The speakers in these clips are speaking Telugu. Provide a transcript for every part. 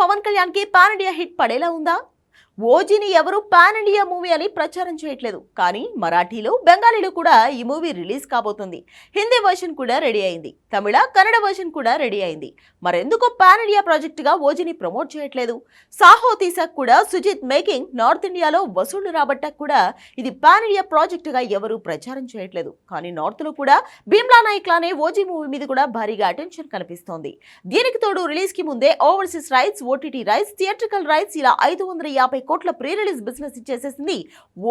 పవన్ కళ్యాణ్కి పాన్ ఇండియా హిట్ పడేలా ఉందా? ఓజీని ఎవరు పాన్ ఇండియా మూవీ అని ప్రచారం చేయట్లేదు. కానీ మరాఠీలో బెంగాలీలో కూడా ఈ మూవీ రిలీజ్ కాబోతుంది. హిందీ వర్షన్ కూడా రెడీ అయింది. తమిళ కన్నడ వర్షన్ కూడా రెడీ అయింది. మరెందుకు పాన్ ఇండియా ప్రాజెక్టుగా ఓజీని ప్రమోట్ చేయట్లేదు? సాహో తీసాక్ కూడా సుజిత్ మేకింగ్ నార్త్ ఇండియాలో వసూళ్ళు రాబట్టాక కూడా ఇది పాన్ ఇండియా ప్రాజెక్టుగా ఎవరు ప్రచారం చేయట్లేదు. కానీ నార్త్లో కూడా భీమ్లా నాయక్ లానే ఓజీ మూవీ మీద కూడా భారీగా అటెన్షన్ కనిపిస్తోంది. దీనికి తోడు రిలీజ్కి ముందే overseas rights OTT rights theatrical rights ఇలా ఐదు వందల యాభై కోట్ల ప్రీ రిలీజ్ బిజినెస్ ఇచ్చేసేసింది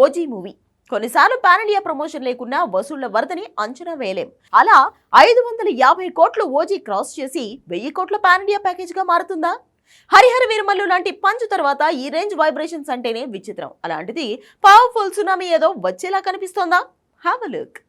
ఓజీ మూవీ. కొన్నిసార్లు పాన్ ఇండియా ప్రమోషన్ లేకున్నా వసూళ్ళ వరదని అంచనా వేయలేం. అలా ఐదు వందల యాభై కోట్లు ఓజీ క్రాస్ చేసి వెయ్యి కోట్ల పాన్ ఇండియా ప్యాకేజ్గా మారుతుందా? హరిహర వీరమల్లు లాంటి పంచ్ తర్వాత ఈ రేంజ్ వైబ్రేషన్స్ అంటేనే విచిత్రం. అలాంటిది పవర్ఫుల్ సునామీ ఏదో వచ్చేలా కనిపిస్తోందా? Have a look.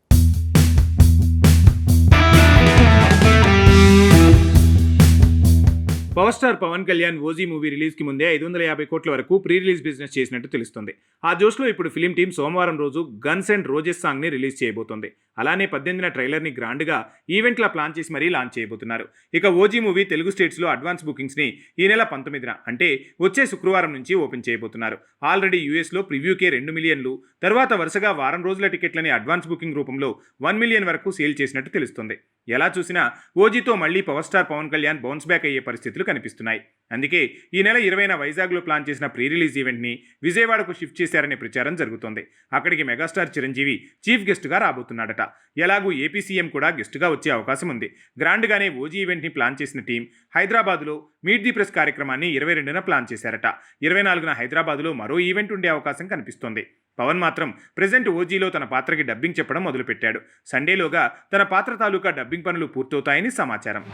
Power star Pawan Kalyan OG movie రిలీజ్కి ముందే ఐదు వందల యాభై కోట్ల వరకు ప్రీ రిలీజ్ బిజినెస్ చేసినట్టు తెలుస్తుంది. ఆ జోష్లో ఇప్పుడు ఫిలిం టీం సోమవారం రోజు గన్స్ అండ్ రోజెస్ సాంగ్ని రిలీజ్ చేయబోతోంది. అలానే పద్దెనిమిదిన ట్రైలర్ని గ్రాండ్గా ఈవెంట్లా ప్లాన్ చేసి మరీ లాంచ్ చేయబోతున్నారు. ఇక ఓజీ మూవీ తెలుగు స్టేట్స్లో అడ్వాన్స్ బుకింగ్స్ని ఈ నెల పంతొమ్మిదిన అంటే వచ్చే శుక్రవారం నుంచి ఓపెన్ చేయబోతున్నారు. ఆల్రెడీ యూఎస్లో ప్రివ్యూకే రెండు మిలియన్లు తర్వాత వరుసగా వారం రోజుల టికెట్లని అడ్వాన్స్ బుకింగ్ రూపంలో వన్ మిలియన్ వరకు సేల్ చేసినట్టు తెలుస్తుంది. ఎలా చూసినా ఓజీతో మళ్ళీ power star Pawan Kalyan bounce back అయ్యే పరిస్థితులు కనిపిస్తున్నాయి. అందుకే ఈ నెల ఇరవైన వైజాగ్లో ప్లాన్ చేసిన ప్రీ రిలీజ్ ఈవెంట్ని విజయవాడకు షిఫ్ట్ చేశారనే ప్రచారం జరుగుతోంది. అక్కడికి మెగాస్టార్ చిరంజీవి చీఫ్ గెస్ట్గా రాబోతున్నాడట. ఎలాగూ ఏపీ సీఎం కూడా గెస్ట్గా వచ్చే అవకాశం ఉంది. గ్రాండ్గానే ఓజీ ఈవెంట్ని ప్లాన్ చేసిన టీం హైదరాబాద్లో మీట్ ది ప్రెస్ కార్యక్రమాన్ని ఇరవై రెండున ప్లాన్ చేశారట. ఇరవై నాలుగున హైదరాబాద్లో మరో ఈవెంట్ ఉండే అవకాశం కనిపిస్తోంది. పవన్ మాత్రం ప్రజెంట్ ఓజీలో తన పాత్రకి డబ్బింగ్ చెప్పడం మొదలుపెట్టాడు. సండేలోగా తన పాత్ర తాలూకా డబ్బింగ్ పనులు పూర్తవుతాయని సమాచారం.